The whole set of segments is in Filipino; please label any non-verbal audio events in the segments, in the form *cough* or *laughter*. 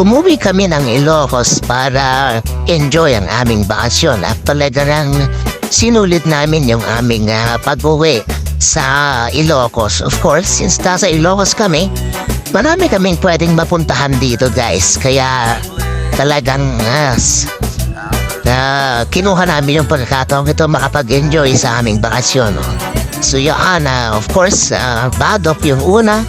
umuwi kami ng Ilocos para enjoy ang aming bakasyon at talaga nang sinulit namin yung aming ah, pag-uwi sa Ilocos. Of course, since nasa Ilocos kami, marami kaming pwedeng mapuntahan dito guys. Kaya talagang ah, s- na kinuha namin yung pagkakataon ito makapag-enjoy sa aming bakasyon. So yan, ah, of course, uh, Badok yung una.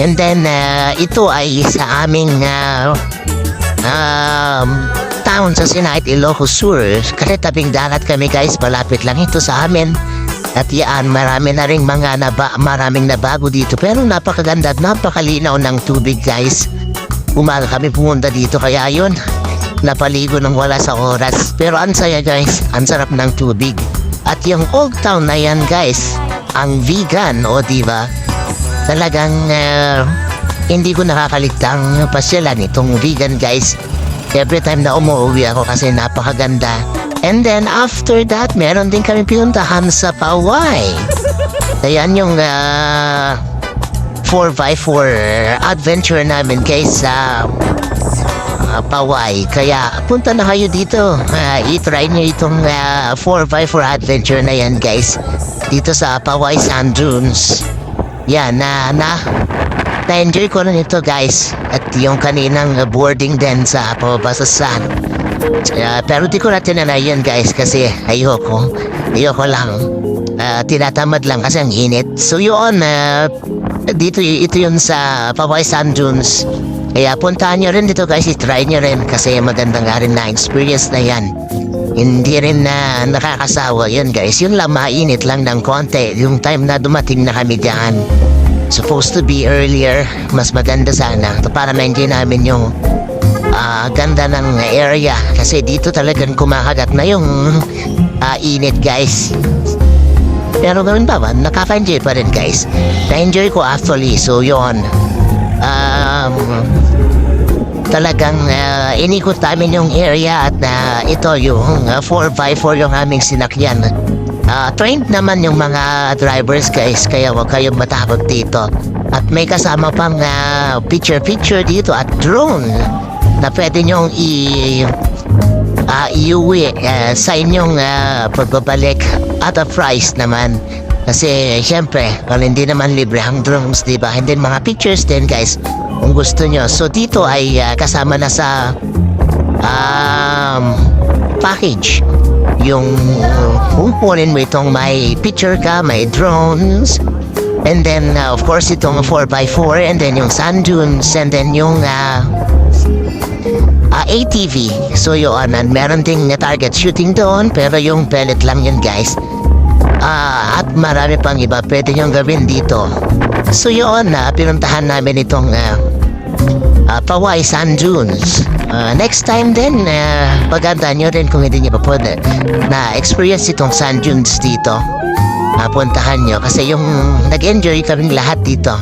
And then, ah, ito ay sa aming ah, um, town sa Sinait, Ilocos Sur. Kasi tabing dagat kami guys, malapit lang ito sa amin. At yan, marami na rin mga naba, maraming nabago dito. Pero napakaganda at napakalinaw ng tubig guys. Umaga kami pumunta dito kaya yun. Napaligo ng wala sa oras. Pero ang saya guys, ang sarap ng tubig. At yung old town na yan guys, ang vegan o diba? Talagang ah, hindi ko nakakaligtang pasyalan itong vegan guys. Every time na umuwi ako kasi napakaganda. And then after that, meron din kami pinuntahan sa Paway. Ayan yung ah, 4x4 adventure namin guys sa ah, Paway. Kaya punta na kayo dito. Ah, i-try nyo itong ah, 4x4 adventure na yan guys. Dito sa Paway Sand Dunes. Yan, na, na, na-enjoy ko rin ito guys. At yung kaninang uh, boarding din sa Pabasasan. Uh, pero di ko na tinanay yun guys kasi ayoko. Ayoko lang. Ah, tinatamad lang kasi ang init. So yun, ah, dito ito yun sa Paway Sand Dunes. Kaya puntahan nyo rin dito guys, i-try nyo rin kasi maganda nga rin na experience na yan. Hindi rin na nakakasawa yun guys. Yun lang mainit lang ng konti yung time na dumating na kami diyan. Supposed to be earlier, mas maganda sana para ma-enjoy namin yung ah, ganda ng area kasi dito talagang kumakagat na yung ah, init guys. Pero pa ba, nakaka-enjoy pa rin guys. Na-enjoy ko actually, so yon. Um, talagang ah, inikot namin yung area at na ito yung ah, 4x4 yung aming sinakyan. Ah, trained naman yung mga drivers guys, kaya huwag kayong matakot dito. At may kasama pang ah, picture-picture dito at drone na pwede nyong i ah iuwi ah, sa inyong ah, pagbabalik at a price naman. Kasi syempre, well, hindi naman libre ang drones, di ba? And mga pictures din guys, kung gusto nyo. So dito ay ah, kasama na sa um, package. Yung kung kunin mo itong may picture ka, may drones, and then ah, of course itong 4x4, and then yung sand dunes, and then yung ah, Ah, ATV. So yun, and meron ding na target shooting doon, pero yung pellet lang yun guys. Ah, at marami pang iba pwede niyong gawin dito. So yun, na pinuntahan namin itong ah, ah, Paway Sand Dunes. Ah, next time din, uh, paganda nyo rin kung hindi nyo pa pwede na experience itong sand dunes dito. Ah, puntahan nyo kasi yung nag-enjoy kaming lahat dito.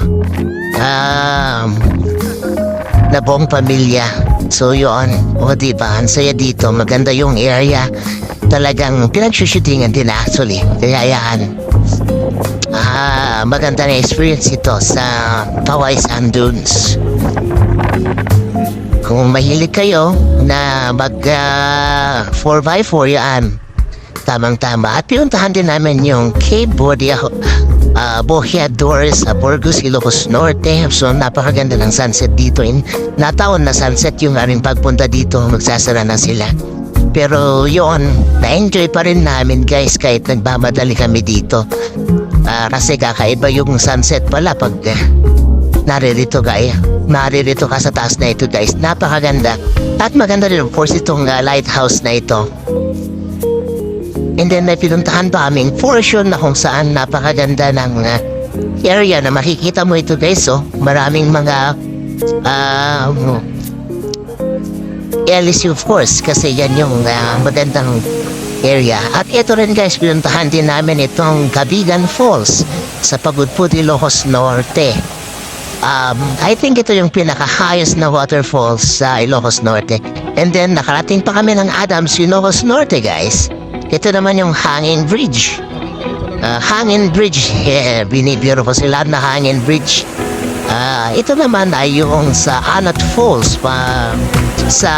Um, na buong pamilya. So yun, o diba, ang saya dito, maganda yung area. Talagang pinagsushootingan din actually. Kaya yan. Ah, maganda na experience ito sa Paway Sand Dunes. Kung mahilig kayo na mag ah, 4x4 yan, tamang-tama. At pinuntahan din namin yung Cape Bodia uh, Boheadores sa Burgos, Ilocos Norte. So napakaganda ng sunset dito. In, nataon na sunset yung aming pagpunta dito. Magsasara na sila. Pero yon na-enjoy pa rin namin guys kahit nagmamadali kami dito. Ah, kasi kakaiba yung sunset pala pag uh, naririto gaya. Naririto ka sa taas na ito guys. Napakaganda. At maganda rin of course itong ah, lighthouse na ito. And then may pinuntahan pa aming portion na kung saan napakaganda ng ah, area na makikita mo ito guys oh. Maraming mga ah LSU of course kasi yan yung ah, magandang area. At ito rin guys, pinuntahan din namin itong Cabigan Falls sa Pagudpud, Ilocos Norte. Um, I think ito yung pinaka-highest na waterfalls sa Ilocos Norte. And then, nakarating pa kami ng Adams, Ilocos Norte, guys. Ito naman yung Hanging Bridge. Uh, hanging Bridge. *laughs* Yeah, binibiro ko sila na Hanging Bridge. Ah, ito naman ay yung sa Anat Falls pa sa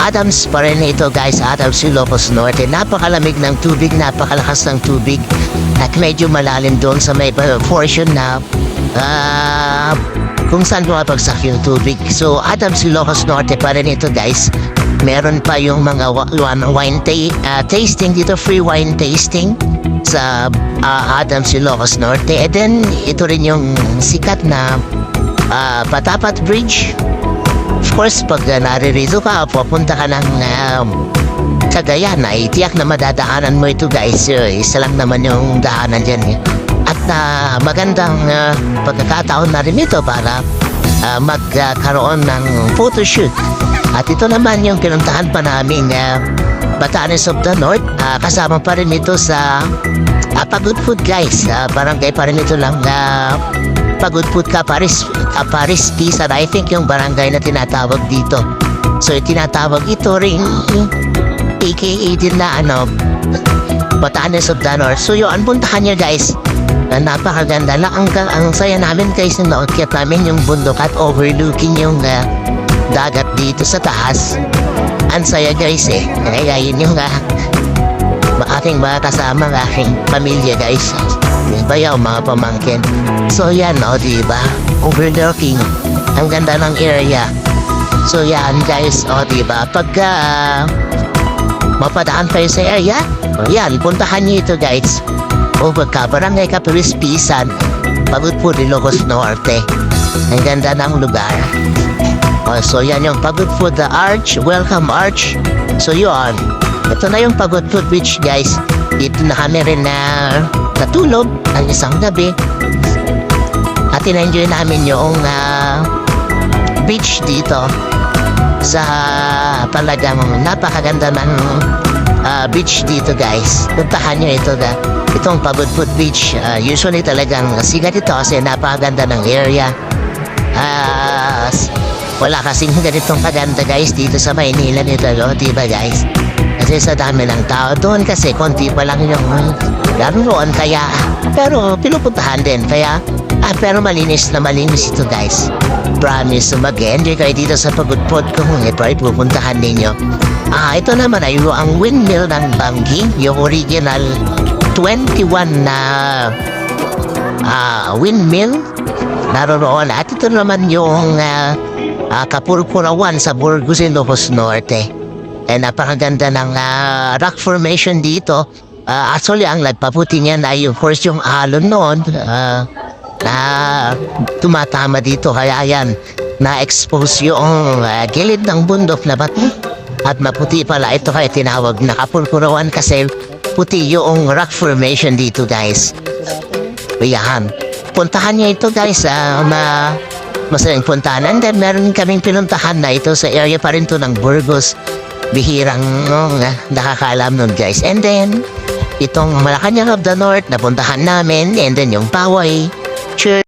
Adams pa rin ito guys, Adams Ilocos Norte. Napakalamig ng tubig, napakalakas ng tubig at medyo malalim doon sa may uh, portion na ah, kung saan bumabagsak yung tubig. So Adams Ilocos Norte pa rin ito guys. Meron pa yung mga wine ah, tasting dito, free wine tasting sa ah, Adams Ilocos Norte. And then ito rin yung sikat na ah, Patapat Bridge. Of course, pag uh, naririto ka, pupunta ka ng um, Cagayan, ay tiyak na madadaanan mo ito guys. Uh, isa lang naman yung daanan dyan. eh. At na magandang uh, pagkakataon na rin ito para uh, magkaroon ng photoshoot. At ito naman yung pinuntahan pa namin uh, Batanes of the North. Ah, kasama pa rin ito sa uh, Pagod Food guys. Ah, barangay pa rin ito lang na Pagod Food Caparis, Caparis Pisan. I think yung barangay na tinatawag dito. So tinatawag ito rin AKA din na ano Batanes of the North. So yun, puntahan niyo guys. Ah, napakaganda lang. Ang, ang saya namin guys nung naukyat namin yung bundok at overlooking yung ah, dagat dito sa taas. Ang saya guys eh. Kaya yun yung uh, aking mga kasama ng aking pamilya guys. Diba yung mga pamangkin? So yan o, diba? Overlooking. Ang ganda ng area. So yan guys, o diba? Pagka ah, mapadaan kayo sa area, yan, puntahan niyo ito guys. O pagka barangay Capiris Pisan, pagod po ni Locos Norte. Ang ganda ng lugar. Oh, so yan yung Pagod Food the Arch, Welcome Arch. So yun, ito na yung Pagod Food Beach guys. Dito na kami rin na natulog ang isang gabi. At in-enjoy namin yung ah, beach dito sa talagang napakaganda ng ah, beach dito guys. Puntahan nyo ito na itong Food Beach. Ah, usually talagang sigat ito kasi napakaganda ng area. S- wala kasing ganitong kaganda guys dito sa Maynila nito, no? Diba guys? Kasi sa dami ng tao doon kasi konti pa lang yung naroon kaya pero pinupuntahan din kaya ah, pero malinis na malinis ito guys. Promise mag-enjoy kayo dito sa pagudpod kung ito ay pupuntahan ninyo. Ah, ito naman ay ang windmill ng Bangi, yung original 21 na ah, windmill naroon at ito naman yung uh, uh, Kapurpurawan sa Burgos, Ilocos Norte. Eh, napakaganda ng ah, rock formation dito. Ah, actually, ang nagpaputi niyan ay of course yung alon noon ah, na tumatama dito. Kaya yan, na-expose yung ah, gilid ng bundok na bato. At maputi pala ito kaya tinawag na Kapurpurawan kasi puti yung rock formation dito guys. Ayan. Puntahan niyo ito guys. Uh, ma masaling puntahan. And then meron kaming pinuntahan na ito sa area pa rin to ng Burgos. Bihirang oh, nga, nakakaalam nun guys. And then, itong Malacanang of the North, napuntahan namin. And then yung Paway Church.